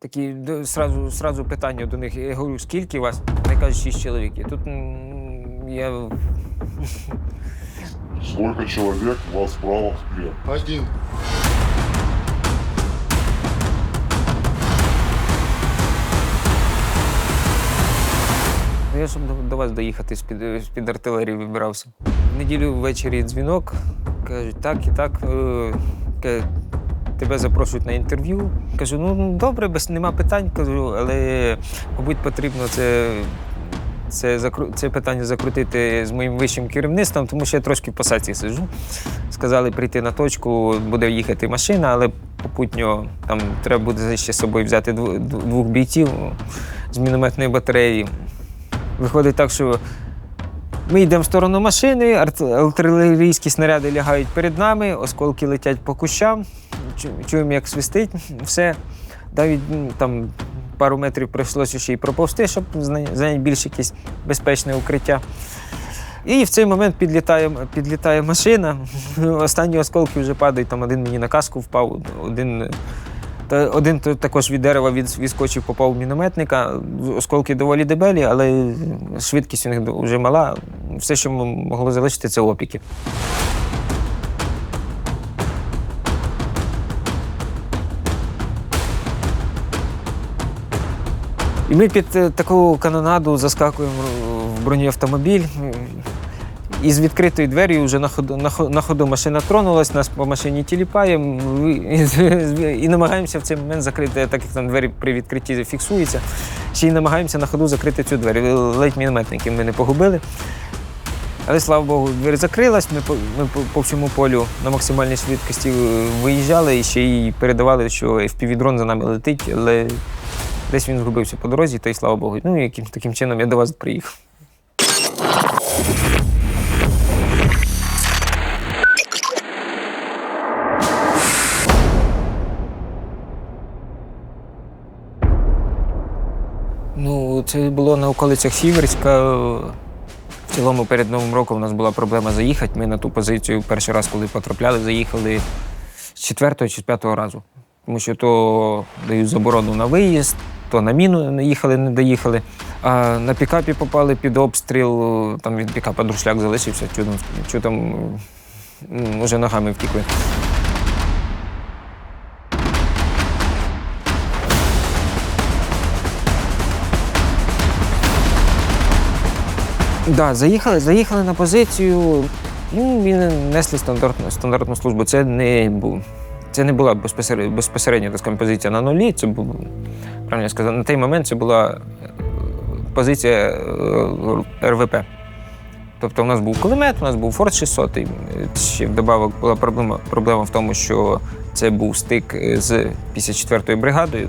Такі сразу, сразу питання до них. Я говорю, скільки вас? Вони кажуть, шість чоловік. І тут м, я Сколько человек вас брало в плен? Один. Ну, Я щоб до, до вас доїхати з-під, з-під артилерії вибирався. В неділю ввечері дзвінок. Кажуть, так і так. е, Тебе запрошують на інтерв'ю. Кажу, ну ну, добре, без нема питань. Кажу, але, мабуть, потрібно це, це, це питання закрутити з моїм вищим керівництвом, тому що я трошки в посадці сиджу. Сказали прийти на точку, буде їхати машина, але попутньо там треба буде ще з собою взяти двох бійців з мінометної батареї. Виходить так, що ми йдемо в сторону машини, артилерійські снаряди лягають перед нами, осколки летять по кущам, чуємо, як свистить все. Навіть там пару метрів прийшлося ще й проповзти, щоб зайняти більш якесь безпечне укриття. І в цей момент підлітає, підлітає машина. Останні осколки вже падають. Там один мені на каску впав, один, один також від дерева від- відскочив, попав в мінометника. Осколки доволі дебелі, але швидкість у них вже мала. Все, що могло залишити, це опіки. І ми під е, таку канонаду заскакуємо в бронеавтомобіль. І з відкритою двері вже на ходу, на, хо- на ходу машина тронулась, нас по машині тіліпає і, і намагаємося в цей момент закрити, так як там двері при відкритті фіксуються, ще й намагаємося на ходу закрити цю двері. Ледь мінометники ми не погубили. Але слава Богу, двері закрилась. Ми по, ми по, всьому полю на максимальній швидкості е, виїжджали і ще й передавали, що FPV-дрон за нами летить, але десь він згубився по дорозі, та й слава Богу. Ну яким таким чином я до вас приїхав. Ну, це було на околицях Сіверська. В цілому перед Новим роком у нас була проблема заїхати. Ми на ту позицію перший раз, коли потрапляли, заїхали з четвертого чи з п'ятого разу. Тому що то дають заборону на виїзд, то на міну не їхали, не доїхали. А на пікапі попали під обстріл, там від пікапа друшляк залишився, чудом, чудом м, уже ногами втікли. Да, заїхали, заїхали на позицію. Ну, і несли стандартну, стандартну службу. Це не був. Це не була безпосередньо так скажемо, позиція на нулі. Це був, правильно сказав, на той момент це була е, позиція е, РВП. Тобто у нас був кулемет, у нас був Форт 600. І ще вдобавок була проблема, проблема в тому, що це був стик е, з 54-ю бригадою.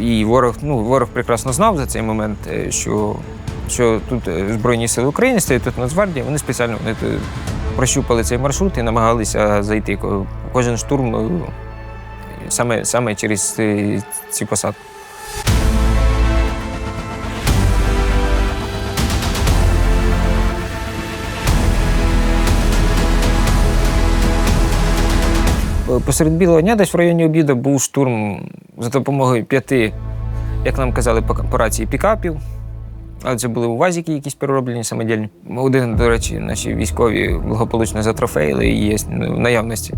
І ворог, ну, ворог прекрасно знав за цей момент, е, що, що тут е, Збройні сили України стоять, тут Нацгвардія. Вони спеціально вони, е, прощупали цей маршрут і намагалися зайти. Кожен штурм е, саме, саме через ці, посадки. Посеред білого дня, десь в районі обіду, був штурм за допомогою п'яти, як нам казали, по рації пікапів. Але це були УВАЗики якісь перероблені самодільні. Один, до речі, наші військові благополучно затрофеїли і є в наявності.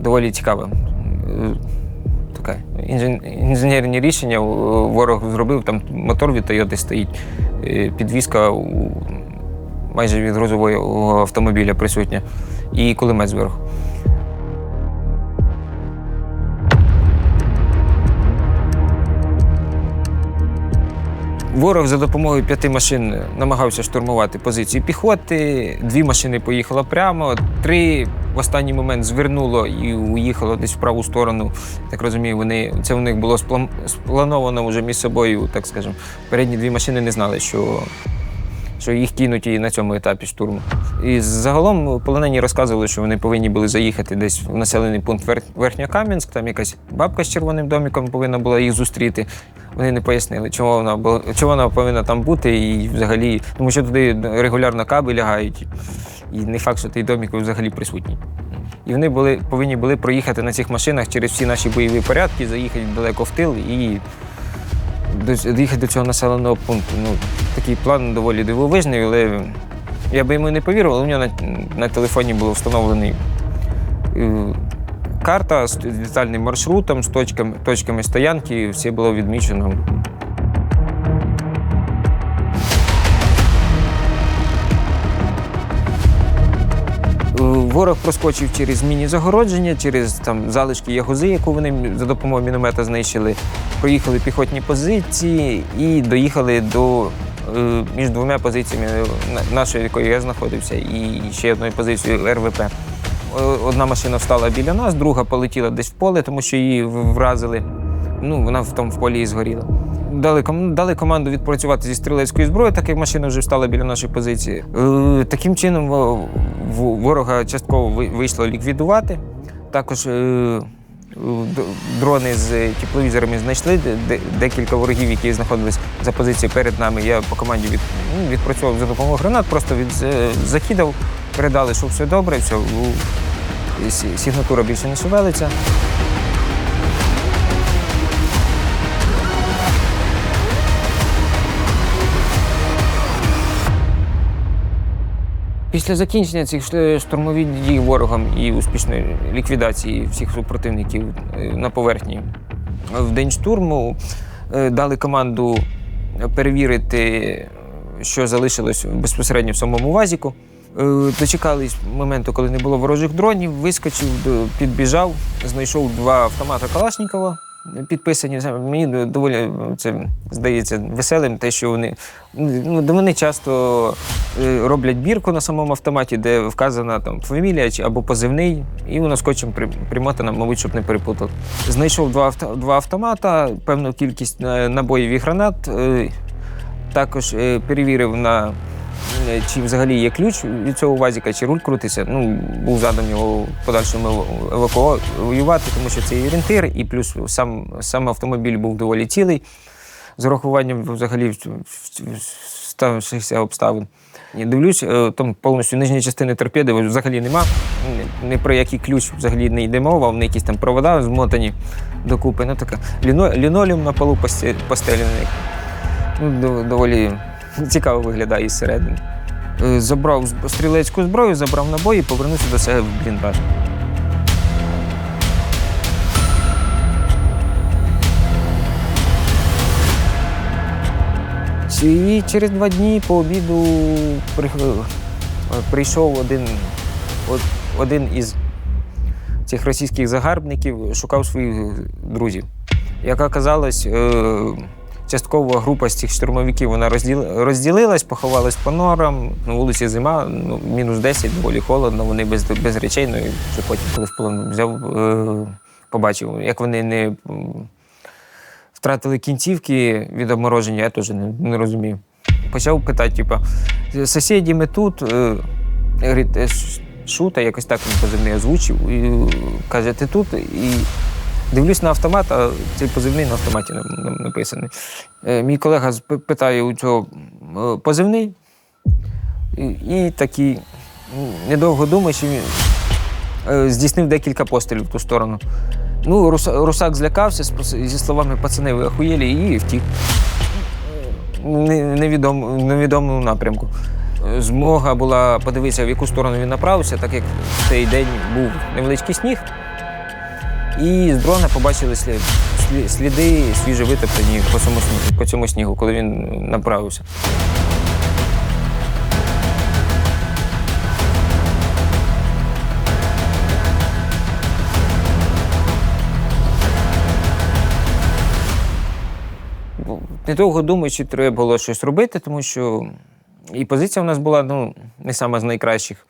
Доволі цікаве. Е, Таке інженерні рішення ворог зробив. Там мотор від Тойоти стоїть, е, підвізка майже від грузового автомобіля присутня, і кулемет зверху. Ворог за допомогою п'яти машин намагався штурмувати позиції піхоти. Дві машини поїхало прямо, три в останній момент звернуло і уїхало десь в праву сторону. Так розумію, вони це у них було сплан- сплановано вже між собою, так скажемо. Передні дві машини не знали, що, що їх кинуть і на цьому етапі штурму. І загалом полонені розказували, що вони повинні були заїхати десь в населений пункт Верхньокам'янськ. Там якась бабка з червоним домиком повинна була їх зустріти. Вони не пояснили, чому вона була, чому вона повинна там бути, і взагалі, тому що туди регулярно каби лягають, і не факт, що той домик взагалі присутній. І вони були, повинні були проїхати на цих машинах через всі наші бойові порядки, заїхати далеко в тил і доїхати до цього населеного пункту. Ну, такий план доволі дивовижний, але я би йому не повірив, але у нього на, на телефоні було встановлений е, карта з детальним маршрутом, з точками, точками стоянки, все було відмічено. Ворог проскочив через міні-загородження, через там, залишки ягози, яку вони за допомогою міномета знищили. Проїхали піхотні позиції і доїхали до е, між двома позиціями на- нашої, в якої я знаходився, і ще одною позицією РВП. Е, Одна машина встала біля нас, друга полетіла десь в поле, тому що її вразили. Ну, вона в тому в полі і згоріла. Дали, дали команду відпрацювати зі стрілецької зброї, так як машина вже встала біля нашої позиції. Е, таким чином ворога частково вийшло ліквідувати. Також е, е, дрони з тепловізорами знайшли де- де- декілька ворогів, які знаходились за позицією перед нами. Я по команді від, ну, відпрацьовував за допомогою гранат, просто від, закидав, передали, що все добре, все, сигнатура більше не шевелиться. Після закінчення цих штурмових дій ворогом і успішної ліквідації всіх супротивників е, на поверхні в день штурму е, дали команду перевірити, що залишилось безпосередньо в самому вазіку. Е, Дочекались моменту, коли не було ворожих дронів, вискочив, підбіжав, знайшов два автомата Калашникова. Підписані мені доволі це здається веселим, те, що вони ну вони часто е, роблять бірку на самому автоматі, де вказана там фамілія або позивний, і воно скотчем примотано, мабуть, щоб не перепутати. Знайшов два авто, два автомата, певну кількість е, набоїв і гранат. е, Також перевірив на чи взагалі є ключ від цього вазіка, чи руль крутиться. Ну, був задан його подальшому ева- евакуювати, тому що це і орієнтир, і плюс сам, сам автомобіль був доволі цілий, з урахуванням взагалі ставшихся обставин. І дивлюсь, е, там повністю нижньої частини торпеди взагалі нема. Ні- про який ключ взагалі не йде мова, вони якісь там провода змотані докупи. Ну, така ліно, лінолеум на полу посте- постеляний. Ну, доволі цікаво виглядає із середини. Е, Забрав стрілецьку зброю, забрав набої і повернувся до себе в бліндаж. І через два дні по обіду е, прийшов один, один із цих російських загарбників, шукав своїх друзів. Як оказалось, частково група з цих штурмовиків вона розділилась, поховалась по норам. На вулиці зима, ну, мінус 10, доволі холодно, вони без, без речей. Ну, і вже потім, коли в полон взяв, е, побачив, як вони не втратили кінцівки від обмороження, я теж не, не розумію. Почав питати, типу, сусіді ми тут. Е, «Е, шута, якось так він позивний озвучив. І е, каже, ти тут? І дивлюсь на автомат, а цей позивний на автоматі на- на- написаний. Е, Мій колега питає у цього е, позивний, і, такий, недовго думаючи, е, здійснив декілька пострілів в ту сторону. Ну, Русак злякався зі словами пацани, ви охуєлі, і втік. Не- Невідом, в невідомому напрямку. Змога була подивитися, в яку сторону він направився, так як в цей день був невеличкий сніг. І з дрона побачили слід, сліди свіже витоптані по цьому, снігу, по цьому снігу, коли він направився. Недовго думаючи, треба було щось робити, тому що і позиція у нас була ну, не сама з найкращих.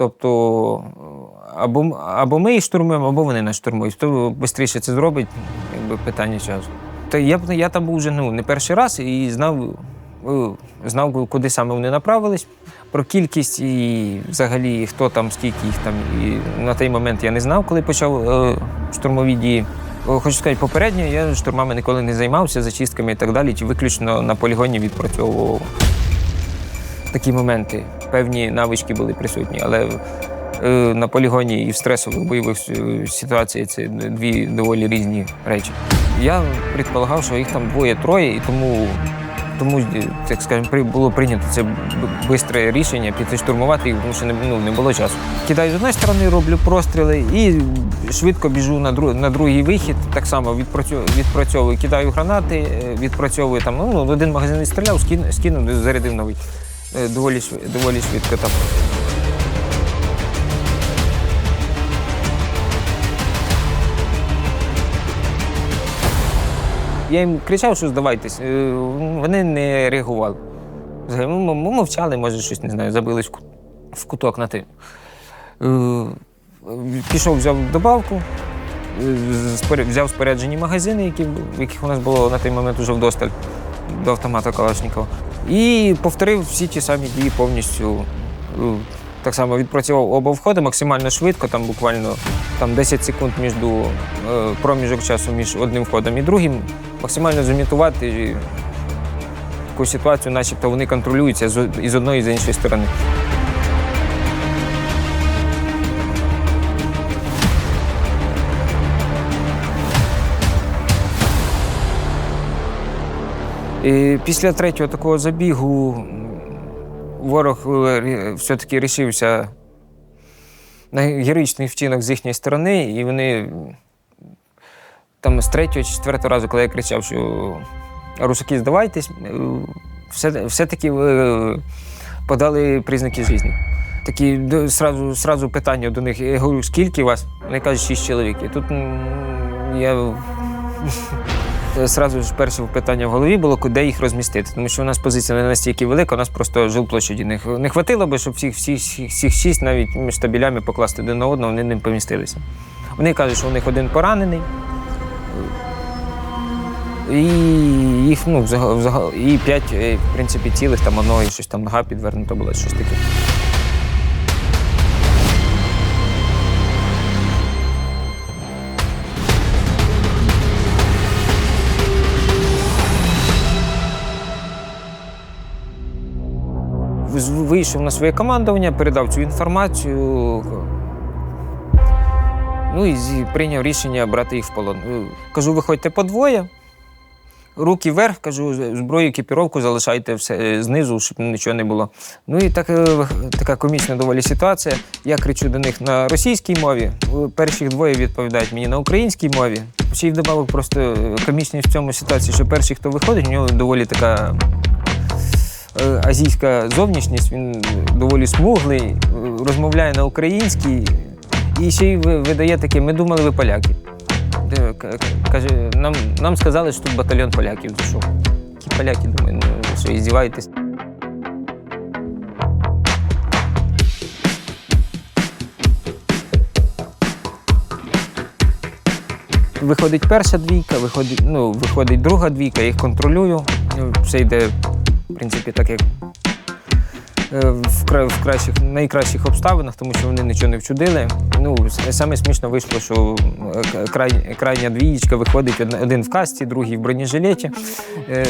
Тобто, або, або ми їх штурмуємо, або вони нас штурмують. Хто швидше це зробить, якби питання часу. Та я, я там був вже ну, не перший раз і знав, е, знав, куди саме вони направились. Про кількість і взагалі хто там, скільки їх там. І на той момент я не знав, коли почав е, штурмові дії. Хочу сказати, попередньо я штурмами ніколи не займався, зачистками і так далі, чи виключно на полігоні відпрацьовував такі моменти. Певні навички були присутні, але е, на полігоні і в стресових бойових е, ситуаціях це дві доволі різні речі. Я предполагав, що їх там двоє-троє, і тому, тому е, так скажемо, було прийнято це швидке рішення піти штурмувати їх, тому що не, ну, не було часу. Кидаю з однієї сторони, роблю простріли і швидко біжу на, друг, на другий вихід. Так само відпрацьовую, відпрацьовую кидаю гранати, відпрацьовую там. Ну, один магазин відстріляв, скин, скинув, зарядив новий. Е, Доволі, доволі швидко там. Я їм кричав, що здавайтесь. Е, Вони не реагували. Ну, Мовчали, може, щось не знаю, забились в куток на ти. Е, Пішов, взяв добавку, взяв споряджені магазини, які, яких у нас було на той момент уже вдосталь до автомата Калашникова. І повторив всі ті самі дії повністю. Е, Так само відпрацював оба входи максимально швидко, там буквально там 10 секунд між е, проміжок часу між одним входом і другим. Максимально зімітувати таку ситуацію, начебто вони контролюються і з одної і з іншої сторони. І після третього такого забігу ворог е, все-таки рішився на героїчний вчинок з їхньої сторони, і вони там з третього чи четвертого разу, коли я кричав, що русаки, здавайтесь, е, все, все-таки е, подали признаки життя. Такі сразу, сразу питання до них. Я говорю, скільки вас? Вони кажуть, шість чоловік. І тут я Сразу ж перше питання в голові було, куди їх розмістити. Тому що у нас позиція не настільки велика, у нас просто жилплощаді не, не хватило би, щоб всіх, всіх, всіх, всіх шість навіть між табілями покласти один на одного, вони не помістилися. Вони кажуть, що у них один поранений. І їх, ну, взагал, і п'ять, е, в принципі, цілих, там одного і щось там нога підвернута була, щось таке. Вийшов на своє командування, передав цю інформацію. Ну і прийняв рішення брати їх в полон. Е, Кажу, виходьте по двоє. Руки вверх, кажу, зброю, екіпіровку залишайте все е, знизу, щоб нічого не було. Ну і так, е, така комічна доволі ситуація. Я кричу до них на російській мові. Перших двоє відповідають мені на українській мові. Ще й вдобавок просто комічність в цьому ситуації, що перший, хто виходить, у нього доволі така азійська зовнішність, він доволі смуглий, е, розмовляє на українській і ще й видає таке, ми думали, ви поляки. К- Каже, нам, нам сказали, що тут батальйон поляків зайшов. Які поляки, думаю, ну що, іздіваєтесь? Виходить перша двійка, виходить, ну, виходить друга двійка, я їх контролюю. Все йде, в принципі, так як е, в, кра- в кращих, найкращих обставинах, тому що вони нічого не вчудили. Ну, саме смішно вийшло, що е, край, крайня двієчка виходить один в касті, другий в бронежилеті. Е,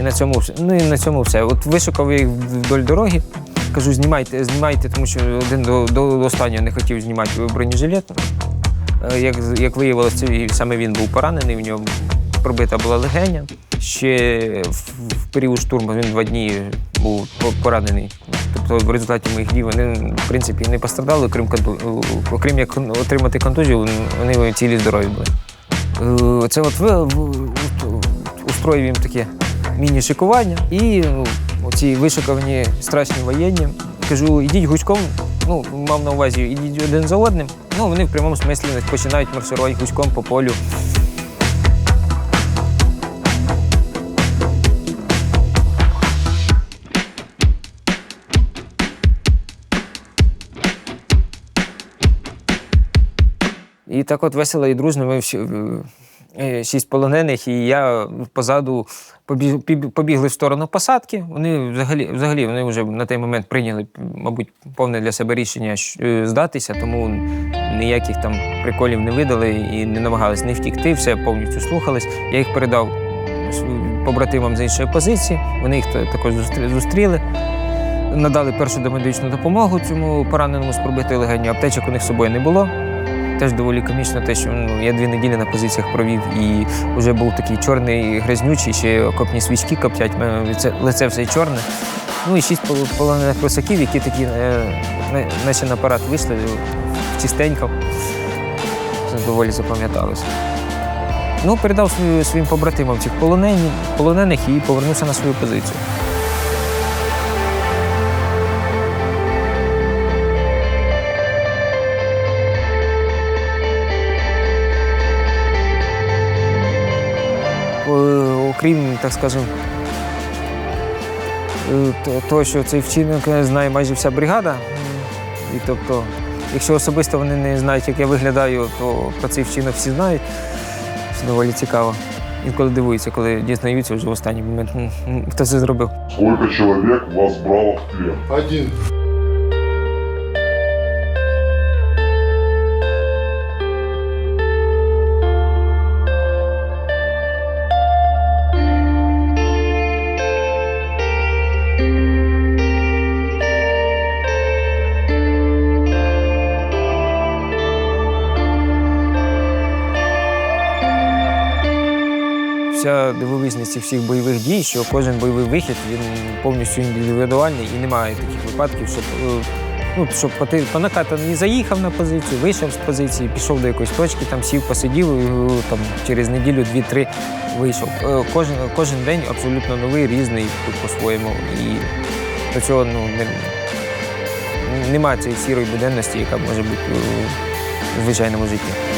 і на цьому. Ну і на цьому все. От вишукав їх вдоль дороги. Кажу, знімайте, знімайте, тому що один до, до останнього не хотів знімати бронежилет. Як, як виявилося, саме він був поранений, в нього пробита була легеня. Ще в, період штурму він два дні був по- поранений. Тобто в результаті моїх дій вони, в принципі, не постраждали, окрім, окрім як отримати контузію, вони цілі здорові були. Е, Це от устроїв їм таке міні-шикування і ну, оці вишиковані страшні воєнні. Кажу, ідіть гуськом, ну, мав на увазі, ідіть один за одним. Ну, вони в прямому смислі починають марширувати гуськом по полю. І так от весело і дружно ми всі, е, шість полонених, і я позаду побіг, побігли в сторону посадки. Вони взагалі, взагалі вони вже на той момент прийняли, мабуть, повне для себе рішення е, здатися, тому ніяких там приколів не видали і не намагались не втікти, все повністю слухались. Я їх передав побратимам з іншої позиції, вони їх також зустр- зустріли. Надали першу домедичну допомогу цьому пораненому з пробитою легеню. Аптечок у них з собою не було. Теж доволі комічно те, що ну, я дві неділі на позиціях провів і вже був такий чорний грязнючий, ще окопні свічки коптять, мене лице, все чорне. Ну і шість полонених просаків, які такі, е, на- наче на парад вийшли чистенько. Це доволі запам'яталося. Ну, передав своїм побратимам цих полонених і повернувся на свою позицію. Окрім, так скажемо, е, того, що цей вчинок е, знає майже вся бригада. І тобто, якщо особисто вони не знають, як я виглядаю, то про цей вчинок всі знають. Це доволі цікаво. Інколи дивуються, коли дізнаються вже в останній момент, «М, м, хто це зробив. Сколько человек вас брало в плен? Один. Вся дивовижність всіх бойових дій, що кожен бойовий вихід він повністю індивідуальний і немає таких випадків, щоб, е, ну, щоб по накатаній заїхав на позицію, вийшов з позиції, пішов до якоїсь точки, там сів, посидів, е, там, через неділю, дві-три вийшов. Е, Кожен, кожен день абсолютно новий, різний по-своєму. І до цього ну, не, немає цієї сірої буденності, яка може бути у звичайному житті.